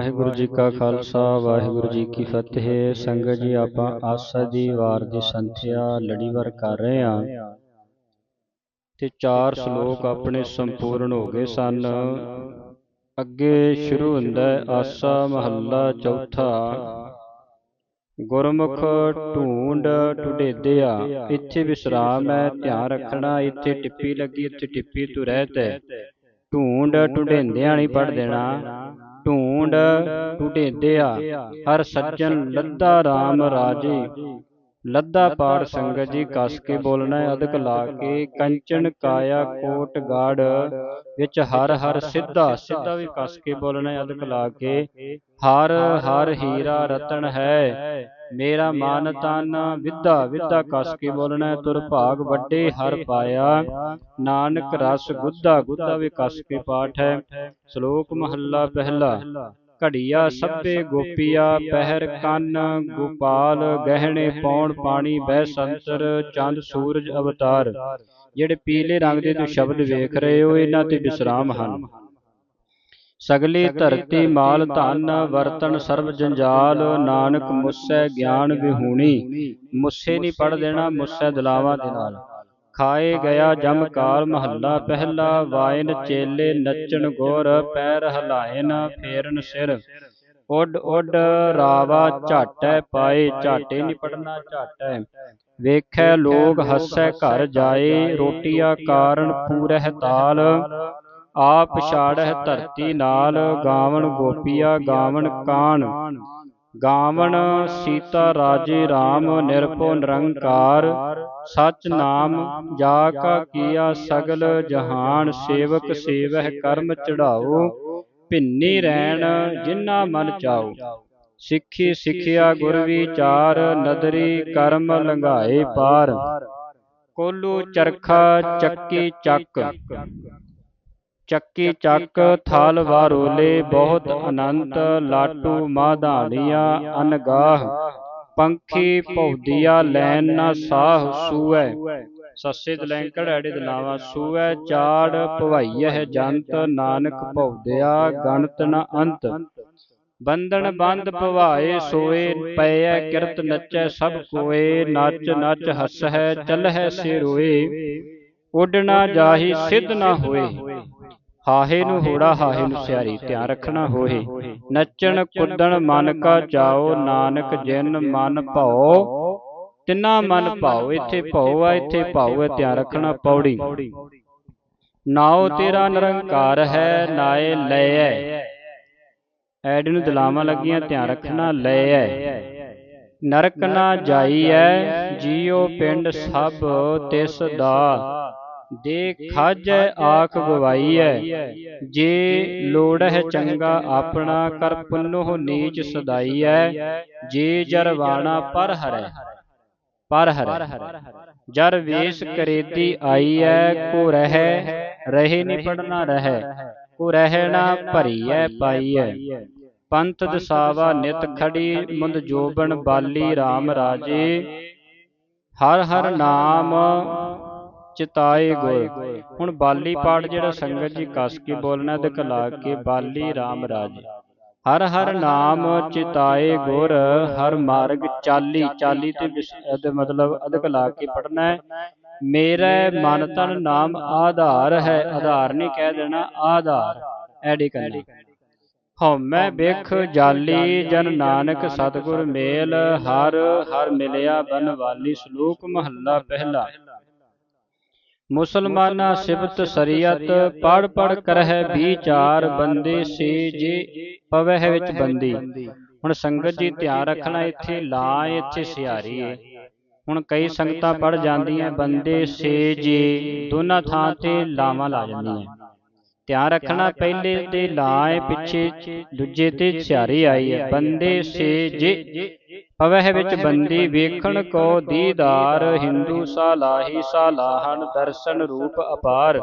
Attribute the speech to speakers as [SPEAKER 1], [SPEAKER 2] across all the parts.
[SPEAKER 1] ਵਾਹਿਗੁਰੂ ਜੀ ਕਾ ਖਾਲਸਾ, ਵਾਹਿਗੁਰੂ ਜੀ ਕੀ ਫਤਿਹ। ਸੰਗਤ ਜੀ, ਆਪਾਂ ਆਸਾ ਦੀ ਵਾਰ ਦੀ ਸੰਥਿਆ ਲੜੀਵਾਰ ਕਰ ਰਹੇ ਹਾਂ। ਤੇ ਚਾਰ ਸ਼ਲੋਕ ਆਪਣੇ ਸੰਪੂਰਨ ਹੋ ਗਏ ਸਨ। ਅੱਗੇ ਸ਼ੁਰੂ ਹੁੰਦਾ ਹੈ, ਆਸਾ ਮਹੱਲਾ ਚੌਥਾ। ਗੁਰਮੁਖ ਢੂੰਡ ਟੁਡੇਦਿਆ ਇੱਥੇ ਵਿਸਰਾਮ ਹੈ, ਧਿਆਨ ਰੱਖਣਾ, ਇੱਥੇ ਟਿੱਪੀ ਲੱਗੀ, ਇੱਥੇ ਟਿੱਪੀ ਤੂੰ ਰਹਿਤ ਹੈ। ਢੂੰਡ ਟੁਡੇਂਦਿਆਂ ਨਹੀਂ ਪੜ ਦੇਣਾ। ਢੂੰਡ ਟੁਡੇਦਿਆ ਹਰ ਸੱਜਣ ਲੱਦਾ RAM ਰਾਜੇ। ਲੱਦਾ ਪਾੜ ਸੰਗਤ ਜੀ ਕਸ ਕੇ ਬੋਲਣਾ ਹੈ ਅਦਕ ਲਾ ਕੇ ਕੰਚਨ ਕਾਇਆ ਕੋਟ ਗਾੜ ਵਿੱਚ ਹਰ ਹਰ ਸਿੱਧਾ ਸਿੱਧਾ ਵੀ ਕਸ ਕੇ ਬੋਲਣਾ ਹੈ ਅਦਕ ਲਾ ਕੇ ਹਰ ਹਰ ਹੀਰਾ ਰਤਨ ਹੈ ਮੇਰਾ ਮਾਨ ਤਨ ਵਿਦਾ ਵਿਦਾ ਕਸ ਕੇ ਬੋਲਣਾ ਤੁਰ ਭਾਗ ਵੱਡੇ ਹਰ ਪਾਇਆ। ਨਾਨਕ ਰਸ ਗੁੱਦਾ ਗੁੱਦਾ ਵੀ ਕਸ ਕੇ ਪਾਠ ਹੈ। ਸ਼ਲੋਕ ਮਹੱਲਾ ਪਹਿਲਾ। ਘੜੀਆ ਸੱਭੇ ਗੋਪੀਆ ਪਹਿਰ ਕੰਨ ਗੋਪਾਲ ਗਹਿਣੇ ਪੌਣ ਪਾਣੀ ਬਹਿ ਸੰਤਰ ਚੰਦ ਸੂਰਜ ਅਵਤਾਰ। ਜਿਹੜੇ ਪੀਲੇ ਰੰਗ ਦੇ ਤੁਸੀਂ ਸ਼ਬਦ ਵੇਖ ਰਹੇ ਹੋ ਇਹਨਾਂ ਤੇ ਵਿਸਰਾਮ ਹਨ। ਸਗਲੀ ਧਰਤੀ ਮਾਲ ਧਨ ਵਰਤਨ ਸਰਬ ਜੰਜਾਲ ਨਾਨਕ ਮੁਸੈ ਗਿਆਨ ਵਿਹੂਣੀ। ਮੁੱਸੇ ਨਹੀਂ ਪੜ ਦੇਣਾ ਮੁਸੈ ਦਲਾਵਾਂ ਦੇ ਨਾਲ। ਖਾਏ ਗਿਆ ਜਮ ਕਾਲ ਮਹੱਲਾ ਪਹਿਲਾ ਵਾਇਨ ਚੇਲੇ ਨੱਚਣ ਗੋਰ ਪੈਰ ਹਲਾਇਨ ਫੇਰਨ ਸਿਰ। ਉੱਡ ਉੱਡ ਰਾਵਾ ਝਾਟੈ ਪਾਏ ਝਾਟੇ ਨਹੀਂ ਪੜਨਾ ਝਾਟੈ। ਵੇਖੈ ਲੋਗ ਹੱਸੈ ਘਰ ਜਾਏ ਰੋਟੀਆ ਕਾਰਨ ਪੂਰਹਿ ਤਾਲ। ਆਪ ਛਾੜਹਿ ਧਰਤੀ ਨਾਲ ਗਾਵਣ ਗੋਪੀਆ ਗਾਵਣ ਕਾਣ। ਗਾਵਣ ਸੀਤਾ ਰਾਜੇ RAM ਨਿਰਭਉ ਨਿਰੰਕਾਰ। ਸਚ ਨਾਮ ਜਾ ਕਾ ਕੀਆ ਸਗਲ ਜਹਾਨ। ਸੇਵਕ ਸੇਵਹਿ ਕਰਮ ਚੜਾਓ। ਭਿੰਨੀ ਰਹਿਣ ਜਿਨ੍ਹਾਂ ਮਨ ਚਾਓ। ਸਿੱਖੀ ਸਿੱਖਿਆ ਗੁਰ ਵਿਚਾਰ। ਨਦਰੀ ਕਰਮ ਲੰਘਾਏ ਪਾਰ। ਕੋਲੂ ਚਰਖਾ ਚੱਕੀ। ਚੱਕ। ਚੱਕੀ ਚੱਕ ਥਾਲ ਵਾਰੋਲੇ ਬਹੁਤ ਅਨੰਤ ਲਾਟੂ ਮਾਧਾਲੀਆਂ ਅਨਗਾਹ। ਪੰਖੀ ਭੌਦੀਆ ਲੈਨ ਨਾ ਸਾਹ ਸੂਐ ਸੱਸੇ ਦਲੈਂਕੜ ਐੜੇ ਦਲਾਵਾ ਸੂਐ ਚਾੜ ਭਵਾਈਐ ਜੰਤ ਨਾਨਕ ਭੌਦਿਆ ਗਣਤ ਨ ਅੰਤ। ਬੰਧਨ ਬੰਦ ਭਵਾਏ ਸੋਏ ਪਇਐ ਕਿਰਤ ਨੱਚੈ ਸਭ ਕੋਏ ਨੱਚ ਨੱਚ ਹੱਸਹਿ ਚਲਹਿ ਸੇ ਰੋਏ ਉੱਡਣਾ ਜਾਹੀ ਸਿੱਧ ਨਾ ਹੋਏ। ਹਾਹੇ ਨੂੰ ਹੋੜਾ ਹਾਹੇ ਨੂੰ ਸਿਆਰੀ ਧਿਆਨ ਰੱਖਣਾ ਹੋਏ। ਨੱਚਣ ਕੁੱਦਣ ਮਨ ਕਾ ਚਾਓ ਨਾਨਕ ਜਿਨ ਮਨ ਭਉ ਤਿੰਨਾ ਮਨ ਭਾਉ ਇੱਥੇ ਭਉ ਆ ਇੱਥੇ ਭਾਉ ਹੈ ਧਿਆਨ ਰੱਖਣਾ ਪੌੜੀ। ਨਾਉ ਤੇਰਾ ਨਿਰੰਕਾਰ ਹੈ ਨਾਏ ਲੈਐ ਐਡ ਨੂੰ ਦਲਾਵਾਂ ਲੱਗੀਆਂ ਧਿਆਨ ਰੱਖਣਾ ਲੈਐ ਨਰਕ ਨਾ ਜਾਈਐ ਜੀਉ ਪਿੰਡ ਸਭ ਤਿਸ ਦਾ। ਦੇ ਖਾਜੈ ਆਖ ਗਵਾਈਐ। ਜੇ ਲੋੜਹਿ ਚੰਗਾ ਆਪਣਾ ਕਰ ਪੁੰਨੋ ਨੀਚ ਸਦਾਈਐ। ਜੇ ਜਰਵਾਣਾ ਪਰ ਹਰੈ। ਪਰ ਹਰੈ। ਜਰ ਵੇਸ ਕਰੇਦੀ ਆਈਐ ਕੋ ਰਹਿ ਰਹੇ ਨਹੀਂ ਪੜਨਾ ਰਹਿ ਕੋ ਰਹਿਣਾ ਭਰੀਐ ਪਾਈਐ। ਪੰਥ ਦਸਾਵਾ ਨਿਤ ਖੜੀ ਮੁੰਦ ਜੋਬਨ ਬਾਲੀ RAM ਰਾਜੇ। ਹਰ ਹਰ ਨਾਮ ਚਿਤਾਏ ਗੁਰ। ਹੁਣ ਬਾਲੀ ਪਾਠ ਜਿਹੜਾ ਸੰਗਤ ਜੀ ਕਸ ਕੇ ਬੋਲਣਾ ਤੇ ਕਲਾ ਕੇ ਬਾਲੀ RAM ਰਾਜੇ। ਹਰ ਹਰ ਨਾਮ ਚਿਤਾਏ ਗੁਰ ਹਰ ਮਾਰਗ ਚਾਲੀ ਚਾਲੀ ਤੇ ਮਤਲਬ ਅਧਿਕ ਲਾ ਕੇ ਪੜਨਾ ਹੈ। ਮੇਰੇ ਮਨ ਤਨ ਨਾਮ ਆਧਾਰ ਹੈ। ਆਧਾਰ ਨਹੀਂ ਕਹਿ ਦੇਣਾ ਆਧਾਰ। ਐਡੀ ਕਰਨੀ ਹਉਮੈ ਬਿਖ ਜਾਲੀ ਜਨ ਨਾਨਕ ਸਤਗੁਰ ਮੇਲ। ਹਰ ਹਰ ਮਿਲਿਆ ਬਨਵਾਲੀ ਸ਼ਲੋਕ ਮਹੱਲਾ ਪਹਿਲਾ। ਮੁਸਲਮਾਨਾ ਸਿਬਤ ਸਰੀਅਤ ਪੜ ਪੜ ਕਰਹਿ ਵਿਚਾਰ ਬੰਦੇ ਸੇ ਜੇ ਪਵਹਿ ਵਿੱਚ ਬੰਦੀ। ਹੁਣ ਸੰਗਤ ਜੀ ਧਿਆਨ ਰੱਖਣਾ ਇੱਥੇ ਲਾ ਇੱਥੇ ਸਿਹਾਰੀ ਏ ਹੁਣ ਕਈ ਸੰਗਤਾਂ ਪੜ ਜਾਂਦੀਆਂ ਬੰਦੇ ਸੇ ਜੇ ਦੋਨਾਂ ਥਾਂ ਤੇ ਲਾਵਾਂ ਲਾ ਜਾਂਦੀਆਂ। ਧਿਆਨ ਰੱਖਣਾ ਪਹਿਲੇ ਤੇ ਲਾ ਹੈ ਪਿੱਛੇ ਦੂਜੇ ਤੇ ਸਿਹਾਰੀ ਆਈ ਹੈ। ਬੰਦੇ ਸੇ ਜੇ ਪਵਹਿ ਵਿੱਚ ਬੰਦੀ ਵੇਖਣ ਕੋ ਦੀਦਾਰ ਹਿੰਦੂ ਸਾਲਾਹੀ ਸਾਲਾਹਨ ਦਰਸ਼ਨ ਰੂਪ ਅਪਾਰ।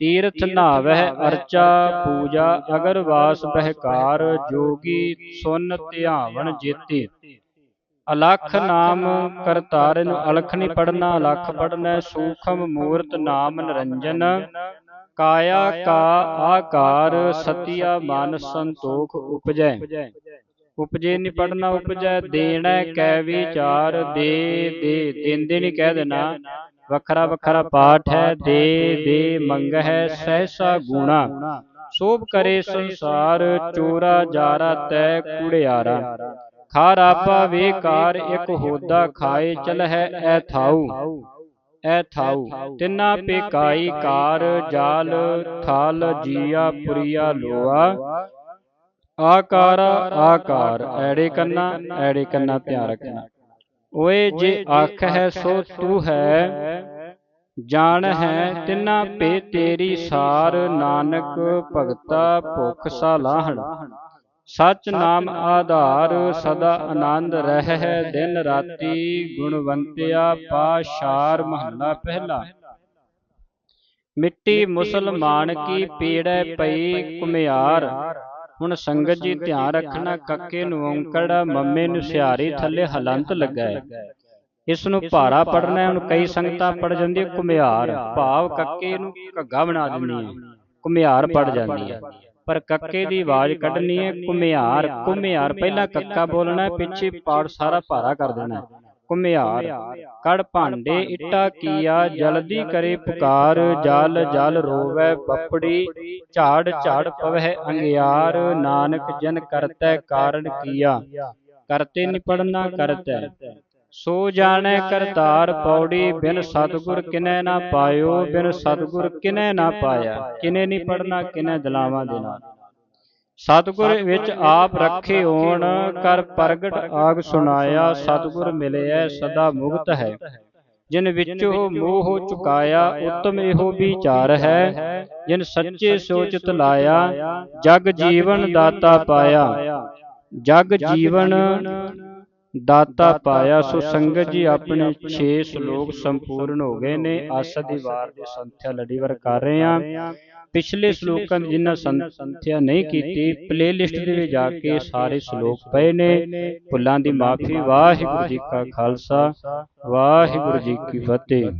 [SPEAKER 1] ਤੀਰਥ ਨਾਵਹਿ ਅਰਚਾ ਪੂਜਾ ਅਗਰਵਾਸ ਬਹਿਕਾਰ ਜੋਗੀ ਸੁਨ ਧਿਆਵਣ ਜੇਤੀ। ਅਲਖ ਨਾਮ ਕਰਤਾਰ ਨੂੰ ਅਲਖ ਨਹੀਂ ਪੜਨਾ ਅਲਖ ਪੜਨਾ ਸੂਖਮ ਮੂਰਤ ਨਾਮ ਨਿਰੰਜਨ। ਕਾਇਆ ਕਾ ਆਕਾਰ ਸਤਿਆ ਮਨ ਸੰਤੋਖ ਉਪਜੈ। ਉਪਜੇ। ਨਹੀਂ ਪੜਨਾ ਉਪਜੈ ਦੇਣਾ ਕੈ ਵਿਚਾਰ ਦੇ ਦੇ ਦਿੰਦੇ ਨਹੀਂ ਕਹਿ ਦੇਣਾ। ਵੱਖਰਾ ਵੱਖਰਾ ਪਾਠ ਹੈ ਦੇ ਦੇ ਮੰਗਹਿ ਸਹਿਸਾ ਗੁਣਾ। ਸੋਭ ਕਰੇ ਸੰਸਾਰ ਚੋਰਾ ਜਾਰਾ ਤੈ ਕੁੜਿਆਰਾ। ਖਾਰ ਆਪਾ ਵੇਕਾਰ ਇਕ ਹੋਦਾ ਖਾਏ ਚਲ ਹੈ ਐ ਥਾਉ ਐ ਥਾਉ ਤਿੰਨਾ ਪੇਕਾਈ ਕਾਰ ਜਾਲ ਥਾਲ ਜੀਆ ਪੁਰੀਆ ਲੋਆ। ਆਕਾਰ ਆਕਾਰ ਐੜੇ ਕੰਨਾ ਐੜੇ ਕੰਨਾ ਧਿਆਨ ਰੱਖਣਾ। ਓਏ ਜੇ ਅੱਖ ਹੈ ਸੋ ਤੂੰ ਹੈ ਜਾਣ ਹੈ ਤਿੰਨਾ ਪੇ ਤੇਰੀ ਸਾਰ। ਨਾਨਕ ਭਗਤਾ ਭੁਖ ਸਾਲਾਹਣ ਸਚ ਨਾਮ ਆਧਾਰ ਸਦਾ ਆਨੰਦ ਰਹਿ ਦਿਨ ਰਾਤੀ ਗੁਣਵੰਤਿਆ ਪਾਸ਼ਾਰ ਮਹੱਲਾ ਪਹਿਲਾ। ਮਿੱਟੀ ਮੁਸਲਮਾਨ ਕੀ ਪੀੜੈ ਪਈ ਕੁਮਿਆਰ ਹੁਣ ਸੰਗਤ ਜੀ ਧਿਆਨ ਰੱਖਣਾ ਕੱਕੇ ਨੂੰ ਔਂਕੜ ਮੰਮੇ ਨੂੰ ਸਿਹਾਰੀ ਥੱਲੇ ਹਲੰਤ ਲੱਗਾ ਹੈ ਇਸ ਨੂੰ ਭਾਰਾ ਪੜਨਾ ਹੁਣ ਕਈ ਸੰਗਤਾਂ ਪੜ ਜਾਂਦੀ ਕੁਮਿਆਰ ਭਾਵ ਕੱਕੇ ਨੂੰ ਘੱਗਾ ਬਣਾ ਦਿੰਦੀ ਹੈ। ਕੁਮਿਆਰ ਪੜ ਜਾਂਦੀ ਹੈ। ਪਰ ਕੱਕੇ ਦੀ ਆਵਾਜ਼ ਕੱਢਣੀ ਹੈ ਕੁਮਿਆਰ ਕੁਮਿਆਰ ਪਹਿਲਾਂ ਕੱਕਾ ਬੋਲਣਾ ਪਿੱਛੇ ਪਾੜ ਸਾਰਾ ਭਾਰਾ ਕਰ ਦੇਣਾ। ਕੁਮਿਆਰ ਕੜ ਭਾਂਡੇ ਇੱਟਾ ਕੀਆ ਜਲਦੀ ਕਰੇ ਪੁਕਾਰ ਜਲ ਜਲ ਰੋਵੈ ਬੱਪੜੀ ਝਾੜ ਝਾੜ ਪਵਹਿ ਅੰਗਿਆਰ। ਨਾਨਕ ਜਨ ਕਰਤੈ ਕਾਰਨ ਕੀਆ। ਕਰਤੇ ਨਹੀਂ ਪੜਨਾ ਕਰਤੈ। ਸੋ ਜਾਣੈ ਕਰਤਾਰ ਪੌੜੀ ਬਿਨ ਸਤਗੁਰ ਕਿਨੈ ਨਾ ਪਾਇਓ, ਬਿਨ ਸਤਗੁਰ ਕਿਨੈ ਨਾ ਪਾਇਆ। ਕਿਨੇ ਨਹੀਂ ਪੜਨਾ ਕਿਨੈ ਦਲਾਵਾਂ ਦੇ ਨਾਲ ਸਤਗੁਰ ਵਿੱਚ ਆਪ ਰੱਖੇ ਹੋਣ, ਕਰ ਪ੍ਰਗਟ ਆਗ ਸੁਣਾਇਆ, ਸਤਗੁਰ ਮਿਲਿਆ ਸਦਾ ਮੁਕਤ ਹੈ। ਜਿਨ ਵਿੱਚੋ ਮੋਹ ਚੁਕਾਇਆ, ਉਤਮ ਇਹੋ ਵਿਚਾਰ ਹੈ। ਜਿਨ ਸੱਚੇ ਸੋਚਤ ਲਾਇਆ, ਜਗ ਜੀਵਨ ਦਾਤਾ ਪਾਇਆ। ਜਗ ਜੀਵਨ ਦਾਤਾ ਪਾਇਆ ਸੋ ਸੰਗਤ ਜੀ ਆਪਣੇ 6 ਸ਼ਲੋਕ ਸੰਪੂਰਨ ਹੋ ਗਏ ਨੇ ਆਸਾ ਦੀ ਵਾਰ ਦੀ ਸੰਥਿਆ ਲੜੀਵਾਰ ਕਰ ਰਹੇ ਆ ਪਿਛਲੇ ਸ਼ਲੋਕਾਂ ਦੀ ਜਿਨ੍ਹਾਂ ਸੰਥਿਆ ਨਹੀਂ ਕੀਤੀ ਪਲੇਲਿਸਟ ਦੇ ਵਿੱਚ ਜਾ ਕੇ ਸਾਰੇ ਸ਼ਲੋਕ ਪਏ ਨੇ। ਭੁੱਲਾਂ ਦੀ ਮਾਫੀ ਵਾਹਿਗੁਰੂ ਜੀ ਕਾ ਖਾਲਸਾ ਵਾਹਿਗੁਰੂ ਜੀ ਕੀ ਫਤਿਹ।